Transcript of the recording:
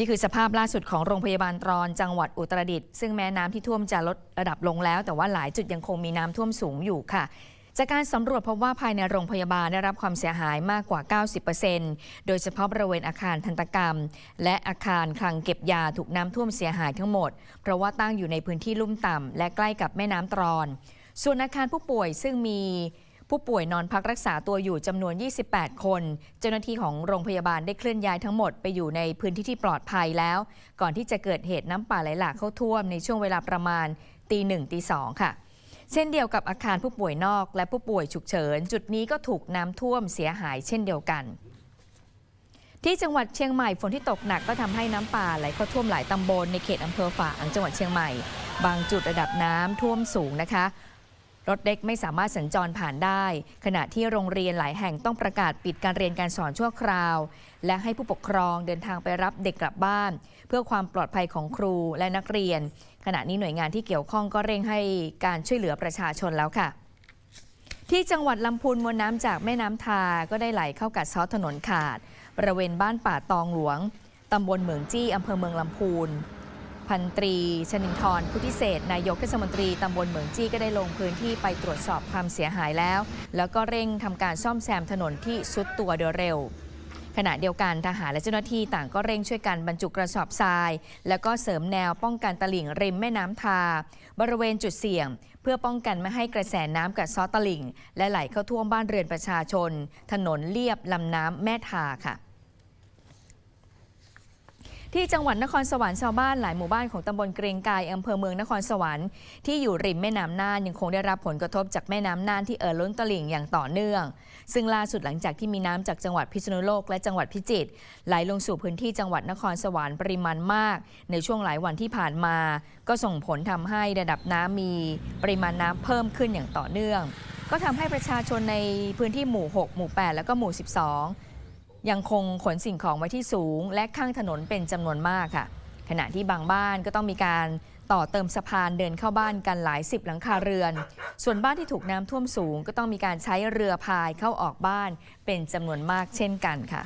นี่คือสภาพล่าสุดของโรงพยาบาลตรอนจังหวัดอุตรดิตถ์ซึ่งแม้น้ำที่ท่วมจะลดระดับลงแล้ว แต่ว่าหลายจุดยังคงมีน้ำท่วมสูงอยู่ค่ะจากการสำรวจพบว่าภายในโรงพยาบาลได้รับความเสียหายมากกว่า 90%โดยเฉพาะบริเวณอาคารทันตกรรม และอาคารคลังเก็บยาถูกน้ำท่วมเสียหายทั้งหมด เพราะว่าตั้งอยู่ในพื้นที่ลุ่มต่ำและใกล้กับแม่น้ำตรอน ส่วนอาคารผู้ป่วยซึ่งมี ผู้ป่วยนอนพักรักษาตัวอยู่จำนวน 28 คน เจ้าหน้าที่ของโรงพยาบาลได้เคลื่อนย้ายทั้งหมดไปอยู่ในพื้นที่ที่ปลอดภัยแล้ว ก่อนที่จะเกิดเหตุน้ำป่าไหลหลากเข้าท่วมในช่วงเวลาประมาณตีหนึ่งตีสองค่ะ เช่นเดียวกับอาคารผู้ป่วยนอกและผู้ป่วยฉุกเฉิน จุดนี้ก็ถูกน้ำท่วมเสียหายเช่นเดียวกันที่จังหวัดเชียงใหม่ฝนที่ตกหนักก็ทำให้น้ำป่าไหลเข้าท่วมหลายตำบลในเขตอำเภอฝางจังหวัดเชียงใหม่ บางจุดระดับน้ำท่วมสูงนะคะ รถเล็กไม่สามารถสัญจรผ่านได้ ขณะที่โรงเรียนหลายแห่งต้องประกาศปิดการเรียนการสอนชั่วคราว และให้ผู้ปกครองเดินทางไปรับเด็กกลับบ้าน เพื่อความปลอดภัยของครูและนักเรียน ขณะนี้หน่วยงานที่เกี่ยวข้องก็เร่งให้การช่วยเหลือประชาชนแล้วค่ะ ที่จังหวัดลำพูนมวลน้ำจากแม่น้ำทา ก็ได้ไหลเข้ากัดเซาะถนนขาดบริเวณบ้านป่าตองหลวงตำบลเหมืองจี้อำเภอเมืองลำพูน พันตรีชนินทรพุทธิเศษนายกเทศมนตรีตำบลเหมืองจี้ก็ได้ลงพื้นที่ไปตรวจสอบความเสียหายแล้ว แล้วก็เร่งทำการซ่อมแซมถนนที่สุดตัวโดยเร็ว ขณะเดียวกันทหารและเจ้าหน้าที่ต่างก็เร่งช่วยกันบรรจุกระสอบทราย แล้วก็เสริมแนวป้องกันตลิ่งริมแม่น้ำทา บริเวณจุดเสี่ยง เพื่อป้องกันไม่ให้กระแสน้ำกัดเซาะตลิ่ง และไหลเข้าท่วมบ้านเรือนประชาชน ถนนเลียบลำน้ำแม่ทาค่ะ ที่จังหวัดนครสวรรค์ชาวบ้านหลายหมู่บ้านของตำบลเกรงกายอำเภอเมืองนครสวรรค์ที่อยู่ริมแม่น้ำน่านยังคงได้รับผลกระทบจากแม่น้ำน่านที่เอ่อล้นตลิ่งอย่างต่อเนื่อง ซึ่งล่าสุดหลังจากที่มีน้ำจากจังหวัดพิษณุโลกและจังหวัดพิจิตรไหลลงสู่พื้นที่จังหวัดนครสวรรค์ปริมาณมาก ในช่วงหลายวันที่ผ่านมา ก็ส่งผลทำให้ระดับน้ำมี ปริมาณน้ำเพิ่มขึ้นอย่างต่อเนื่อง ก็ทำให้ประชาชนในพื้นที่หมู่ 6 หมู่ 8 แล้วก็หมู่ 12 ยังคงขนสิ่งของไว้ที่สูง และข้างถนนเป็นจำนวนมากค่ะ ขณะที่บางบ้านก็ต้องมีการต่อเติมสะพานเดินเข้าบ้านกันหลายสิบหลังคาเรือน ส่วนบ้านที่ถูกน้ำท่วมสูง ก็ต้องมีการใช้เรือพายเข้าออกบ้านเป็นจำนวนมากเช่นกันค่ะ